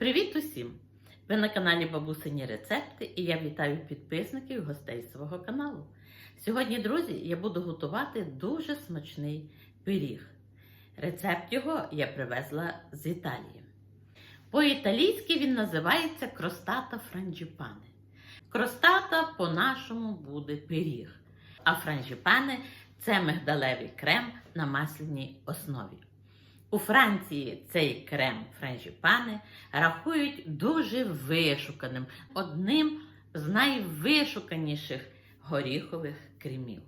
Привіт усім! Ви на каналі Бабусині Рецепти і я вітаю підписників і гостей свого каналу. Сьогодні, друзі, я буду готувати дуже смачний пиріг. Рецепт його я привезла з Італії. По-італійськи він називається кростата франджіпане. Кростата по-нашому буде пиріг, а франджіпане це мигдалевий крем на масляній основі. У Франції цей крем франжіпане рахують дуже вишуканим, одним з найвишуканіших горіхових кремів.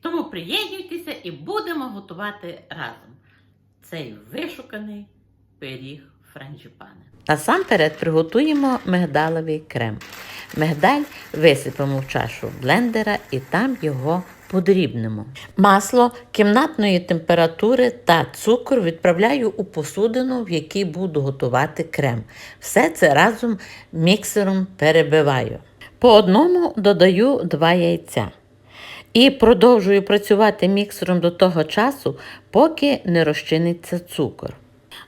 Тому приєднуйтеся і будемо готувати разом цей вишуканий пиріг франжіпане. Насамперед приготуємо мигдаловий крем. Мигдаль висипемо в чашу блендера і там його подрібнемо. Масло кімнатної температури та цукор відправляю у посудину, в якій буду готувати крем. Все це разом міксером перебиваю. По одному додаю два яйця. І продовжую працювати міксером до того часу, поки не розчиниться цукор.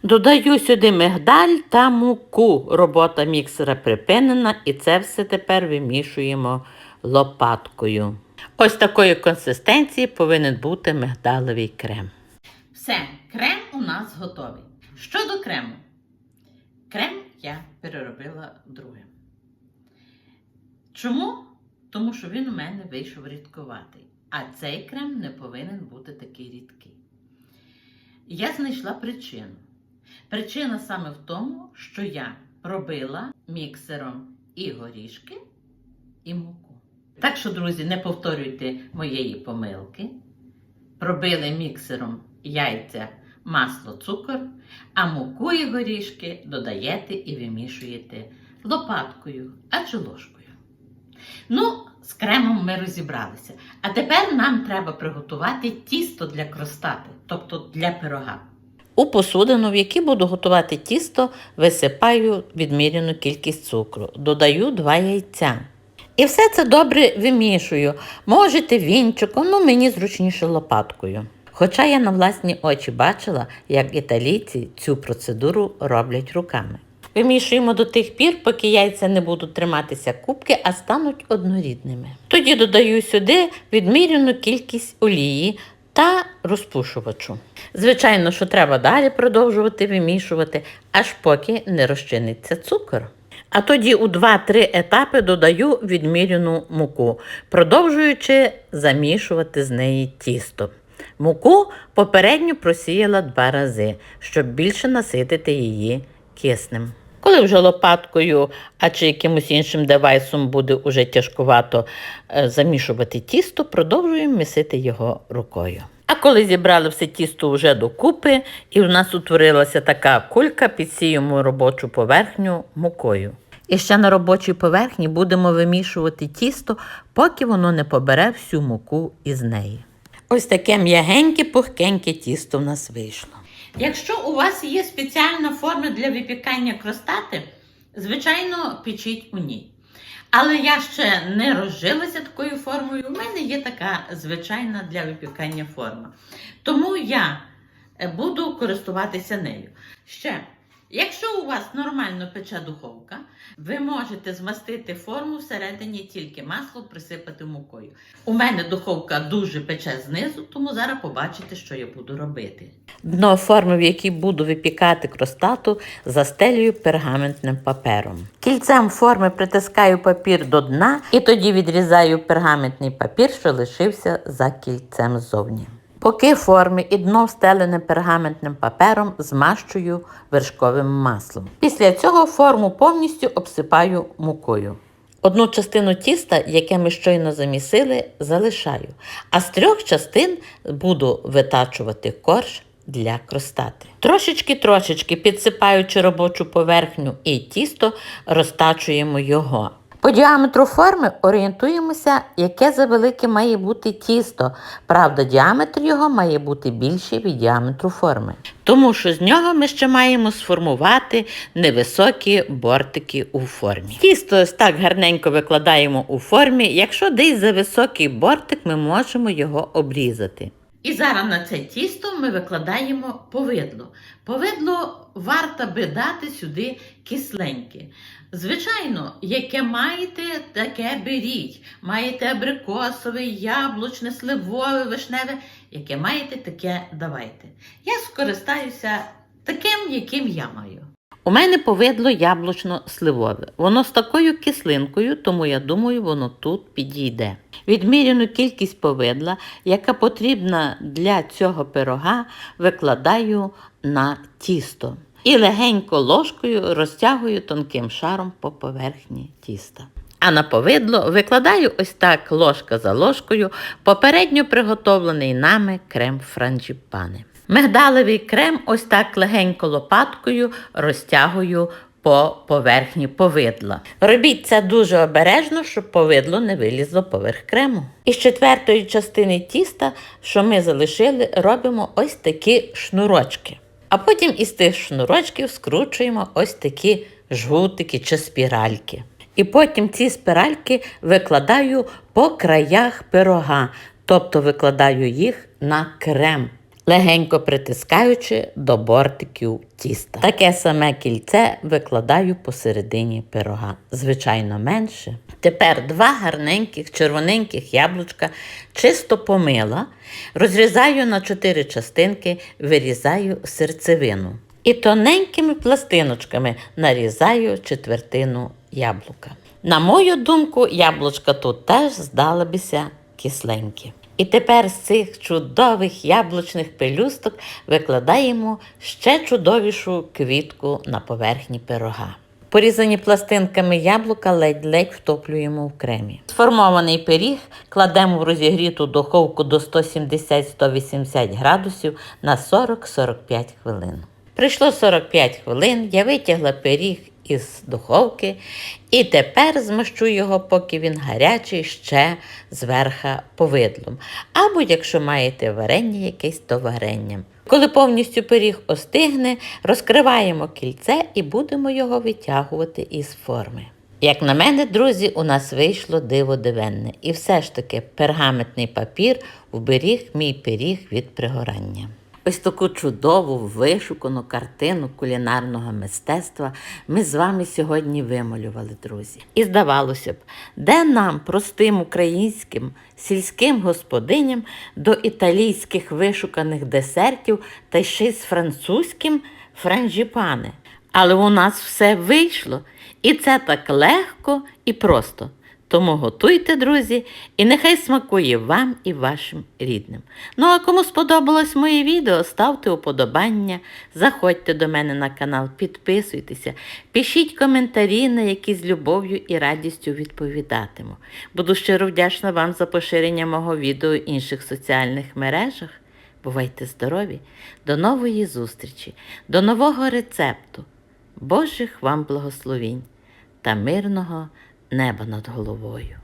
Додаю сюди мигдаль та муку. Робота міксера припинена, і це все тепер вимішуємо лопаткою. Ось такої консистенції повинен бути мигдаловий крем. Все, крем у нас готовий. Щодо крему, крем я переробила другим. Чому? Тому що він у мене вийшов рідкуватий. А цей крем не повинен бути такий рідкий. Я знайшла причину. Причина саме в тому, що я робила міксером і горішки, і муку. Так що, друзі, не повторюйте моєї помилки. Пробили міксером яйця, масло, цукор, а муку і горішки додаєте і вимішуєте лопаткою, а чи ложкою. Ну, з кремом ми розібралися. А тепер нам треба приготувати тісто для кростати, тобто для пирога. У посудину, в якій буду готувати тісто, висипаю відміряну кількість цукру, додаю 2 яйця. І все це добре вимішую. Можете вінчиком, ну мені зручніше лопаткою. Хоча я на власні очі бачила, як італійці цю процедуру роблять руками. Вимішуємо до тих пір, поки яйця не будуть триматися кубки, а стануть однорідними. Тоді додаю сюди відміряну кількість олії та розпушувачу. Звичайно, що треба далі продовжувати вимішувати, аж поки не розчиниться цукор. А тоді у 2-3 етапи додаю відміряну муку, продовжуючи замішувати з неї тісто. Муку попередньо просіяла два рази, щоб більше наситити її киснем. Коли вже лопаткою, а чи якимось іншим девайсом буде уже тяжкувато е, замішувати тісто, продовжуємо місити його рукою. А коли зібрали все тісто вже докупи, і в нас утворилася така кулька, підсіємо робочу поверхню мукою. І ще на робочій поверхні будемо вимішувати тісто, поки воно не побере всю муку із неї. Ось таке м'ягеньке, пухкеньке тісто в нас вийшло. Якщо у вас є спеціальна форма для випікання кростати, звичайно, печіть у ній. Але я ще не розжилася такою формою. У мене є така звичайна для випікання форма. Тому я е, буду користуватися нею. Ще, якщо у вас нормально пече духовка, ви можете змастити форму всередині тільки масло присипати мукою. У мене духовка дуже пече знизу, тому зараз побачите, що я буду робити. Дно форми, в якій буду випікати кростату, застелюю пергаментним папером. Кільцем форми притискаю папір до дна і тоді відрізаю пергаментний папір, що лишився за кільцем ззовні. Поки форми і дно встелене пергаментним папером змащую вершковим маслом. Після цього форму повністю обсипаю мукою. Одну частину тіста, яке ми щойно замісили, залишаю, а з трьох частин буду витачувати корж для кростати. Трошечки-трошечки підсипаючи робочу поверхню і тісто, розтачуємо його. По діаметру форми орієнтуємося, яке завелике має бути тісто. Правда, діаметр його має бути більший від діаметру форми. Тому що з нього ми ще маємо сформувати невисокі бортики у формі. Тісто ось так гарненько викладаємо у формі. Якщо десь за високий бортик, ми можемо його обрізати. І зараз на це тісто ми викладаємо повидло. Повидло варто би дати сюди кисленьке. Звичайно, яке маєте, таке беріть. Маєте абрикосове, яблучне, сливове, вишневе. Яке маєте, таке давайте. Я скористаюся таким, яким я маю. У мене повидло яблучно-сливове. Воно з такою кислинкою, тому я думаю, воно тут підійде. Відміряну кількість повидла, яка потрібна для цього пирога, викладаю на тісто і легенько ложкою розтягую тонким шаром по поверхні тіста. А на повидло викладаю ось так ложка за ложкою попередньо приготовлений нами крем франджіпани. Мигдалевий крем ось так легенько лопаткою розтягую по поверхні повидла. Робіть це дуже обережно, щоб повидло не вилізло поверх крему. Із четвертої частини тіста, що ми залишили, робимо ось такі шнурочки. А потім із тих шнурочків скручуємо ось такі жгутики чи спіральки. І потім ці спіральки викладаю по краях пирога, тобто викладаю їх на крем, легенько притискаючи до бортиків тіста. Таке саме кільце викладаю посередині пирога, звичайно менше. Тепер два гарненьких червоненьких яблучка чисто помила, розрізаю на чотири частинки, вирізаю серцевину. І тоненькими пластиночками нарізаю четвертину яблука. На мою думку, яблучка тут теж здалися кисленькі. І тепер з цих чудових яблучних пелюсток викладаємо ще чудовішу квітку на поверхні пирога. Порізані пластинками яблука ледь-ледь втоплюємо в кремі. Сформований пиріг кладемо в розігріту духовку до 170-180 градусів на 40-45 хвилин. Прийшло 45 хвилин, я витягла пиріг із духовки і тепер змащу його, поки він гарячий, ще зверха повидлом. Або, якщо маєте варення якесь, то варенням. Коли повністю пиріг остигне, розкриваємо кільце і будемо його витягувати із форми. Як на мене, друзі, у нас вийшло диво дивенне. І все ж таки пергаментний папір вберіг мій пиріг від пригорання. Ось таку чудову вишукану картину кулінарного мистецтва ми з вами сьогодні вималювали, друзі. І здавалося б, де нам, простим українським сільським господиням, до італійських вишуканих десертів та ще й з французьким франжіпане. Але у нас все вийшло, і це так легко і просто. Тому готуйте, друзі, і нехай смакує вам і вашим рідним. Ну а кому сподобалось моє відео, ставте уподобання, заходьте до мене на канал, підписуйтеся, пишіть коментарі, на які з любов'ю і радістю відповідатиму. Буду щиро вдячна вам за поширення мого відео в інших соціальних мережах. Бувайте здорові! До нової зустрічі, до нового рецепту. Божих вам благословінь та мирного неба над головою.